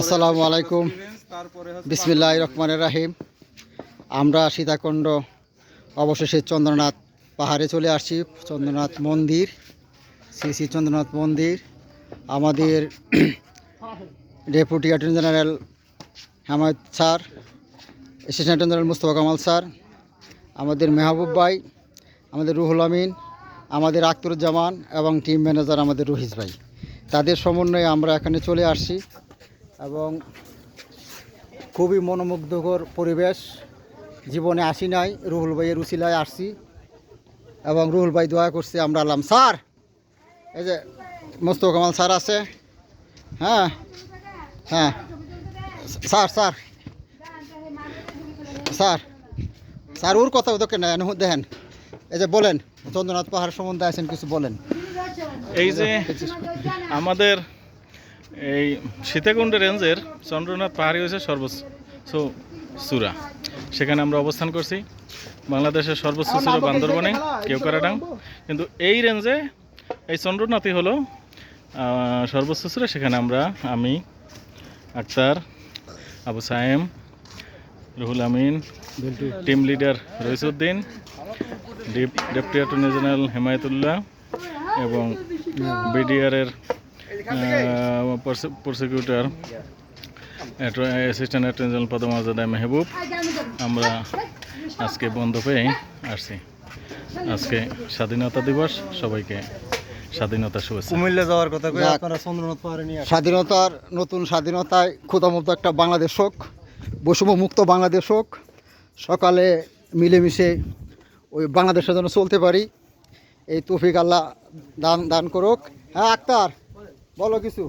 আসসালামু আলাইকুম। বিসমিল্লাহ রহমানের রাহিম। আমরা সীতাকুণ্ড, অবশেষে চন্দ্রনাথ পাহাড়ে চলে আসছি, চন্দ্রনাথ মন্দির, শ্রী শ্রী চন্দ্রনাথ মন্দির। আমাদের deputy attorney general Hemayat sir, assistant general Mustafa Kamal sir, আমাদের মেহবুব ভাই, আমাদের রুহুল আমিন, আমাদের আখতরুজ্জামান এবং টিম ম্যানেজার আমাদের রহিস ভাই। তাদের সমন্বয়ে আমরা এখানে চলে আসছি এবং খুবই মনোমুগ্ধকর পরিবেশ। জীবনে আসি নাই, রুহুল ভাইয়ের উসিলায় আসছি এবং রুহুল ভাই দোয়া করছে আমরা আলাম। স্যার, এই যে মোস্তফা কামাল স্যার আছে। হ্যাঁ হ্যাঁ। Sir sir. স্যার স্যার, ওর কথা ওদেরকে দেখেন। এই যে বলেন, চন্দ্রনাথ পাহাড় সম্বন্ধে আছেন কিছু বলেন। এই যে আমাদের এই সীতাকুণ্ড রেঞ্জের চন্দ্রনাথ পাহাড়ি হয়েছে সর্বোচ্চ চূড়া সেখানে আমরা অবস্থান করছি। বাংলাদেশের সর্বোচ্চ চূড়া বান্দরবনে কেওকারাডাং। কিন্তু এই রেঞ্জে এই চন্দ্রনাথই হলো সর্বোচ্চ চূড়া সেখানে আমরা আমি আক্তার আবু সায়েম রুহুল আমিন টিম লিডার রইসুদ্দিন ডিপ ডেপুটি অ্যাটর্নি জেনারেল হেমায়তুল্লাহ এবং বিডিআরের প্রসিকিউটর অ্যাসিস্ট্যান্ট অ্যাটর্নি জেনারেল পদমর্যাদা মেহবুব। আমরা আজকে বন্ধ পেয়ে আসছি। আজকে স্বাধীনতা দিবস সবাইকে স্বাধীনতা শুভেচ্ছা। কুমিল্লা যাওয়ার কথা কই। আপনারা চন্দ্রনাথ পাহাড়ে নিয়ে স্বাধীনতার নতুন স্বাধীনতায় ক্ষুধামুক্ত একটা বাংলাদেশ হোক বৈষম্য মুক্ত বাংলাদেশ হোক সকালে মিলেমিশে ওই বাংলাদেশের জন্য চলতে পারি এই তৌফিক আল্লাহ দান দান করুক। হ্যাঁ আক্তার বলো কিছু।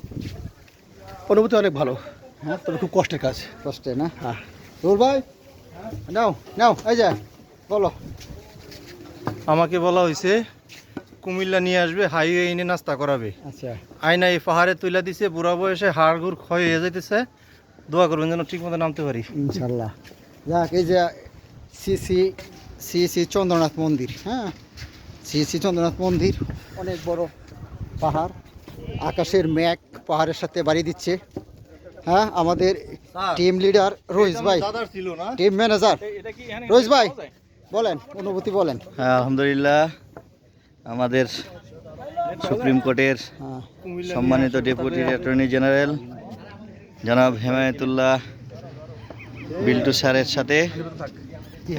অনুভূতি অনেক ভালো। হ্যাঁ তবে খুব কষ্টের কাজ। কষ্টে না? হ্যাঁ। রুল ভাই? নাও নাও এই যে বলো। আমাকে বলা হয়েছে কুমিল্লা নিয়ে আসবে হাইওয়ে এনে নাস্তা করাবে। আচ্ছা। আয়না এই পাহাড়ে তুলে দিছে বুড়া বয়সে হাড় ঘুর ক্ষয় হয়ে যাইতেছে। দোয়া করবেন যেন ঠিক মতো নামতে পারি। ইনশাল্লাহ। যাক এই যে সি সি সি শ্রী চন্দ্রনাথ মন্দির হ্যাঁ? শ্রী শ্রী চন্দ্রনাথ মন্দির অনেক বড় পাহাড় আকাশের মেঘ পাহাড়ের সাথে বাড়ি দিচ্ছে। হ্যাঁ আমাদের টিম লিডার রোহিত ভাই টিম ম্যানেজার রোহিত ভাই বলেন অনুভূতি বলেন। হ্যাঁ আলহামদুলিল্লাহ আমাদের সুপ্রিম কোর্টের হ্যাঁ। সম্মানিত ডেপুটি অ্যাটর্নি জেনারেল জনাব হেমায়তুল্লাহ বিল্টু স্যারের সাথে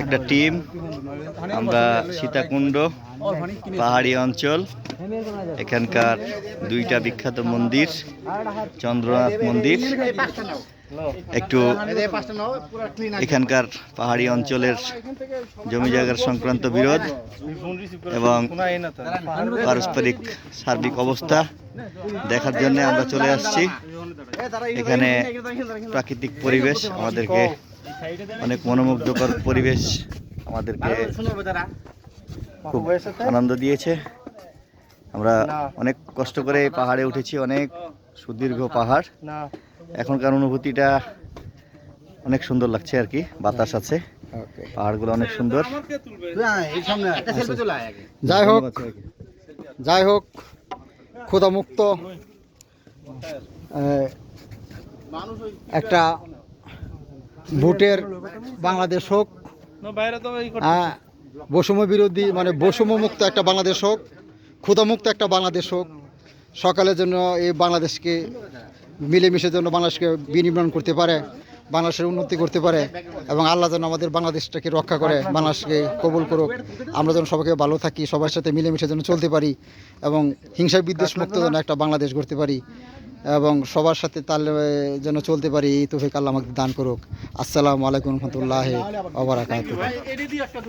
একটা টিম, আমরা সীতাকুণ্ড, পাহাড়ি অঞ্চল, এখানকার দুইটা বিখ্যাত মন্দির, চন্দ্রনাথ মন্দির, একটু এখানকার পাহাড়ি অঞ্চলের জমি জায়গার সংক্রান্ত বিরোধ এবং পারস্পরিক সার্বিক অবস্থা দেখার জন্য আমরা চলে আসছি। এখানে প্রাকৃতিক পরিবেশ আমাদেরকে অনেক মনোমুগ্ধকর পরিবেশ আমাদেরকে খুব আনন্দ দিয়েছে। আমরা অনেক কষ্ট করে পাহাড়ে উঠেছি অনেক সুদীর্ঘ পাহাড়। এখনকার অনুভূতিটা অনেক সুন্দর লাগছে আর কি বাতাস আছে পাহাড়গুলো অনেক সুন্দর। যাই হোক যাই হোক ক্ষুধামুক্ত আহ, একটা ভোটের বাংলাদেশ হোক হ্যাঁ বৈষম্য বিরোধী মানে বৈষম্য মুক্ত একটা বাংলাদেশ হোক ক্ষুধামুক্ত একটা বাংলাদেশ হোক সকালের জন্য এই বাংলাদেশকে মিলেমিশের জন্য বাংলাদেশকে বিনির্মাণ করতে পারে বাংলাদেশের উন্নতি করতে পারে এবং আল্লাহ যেন আমাদের বাংলাদেশটাকে রক্ষা করে বাংলাদেশকে কবুল করুক। আমরা যেন সবাইকে ভালো থাকি সবার সাথে মিলেমিশে যেন চলতে পারি এবং হিংসা বিদ্বেষ মুক্ত যেন একটা বাংলাদেশ গড়তে পারি। এবং সবার সাথে তাহলে যেন চলতে পারি, এই তোফিক আল্লাহ আমাকে দান করুক। আসসালামু আলাইকুম রহমতুল্লাহ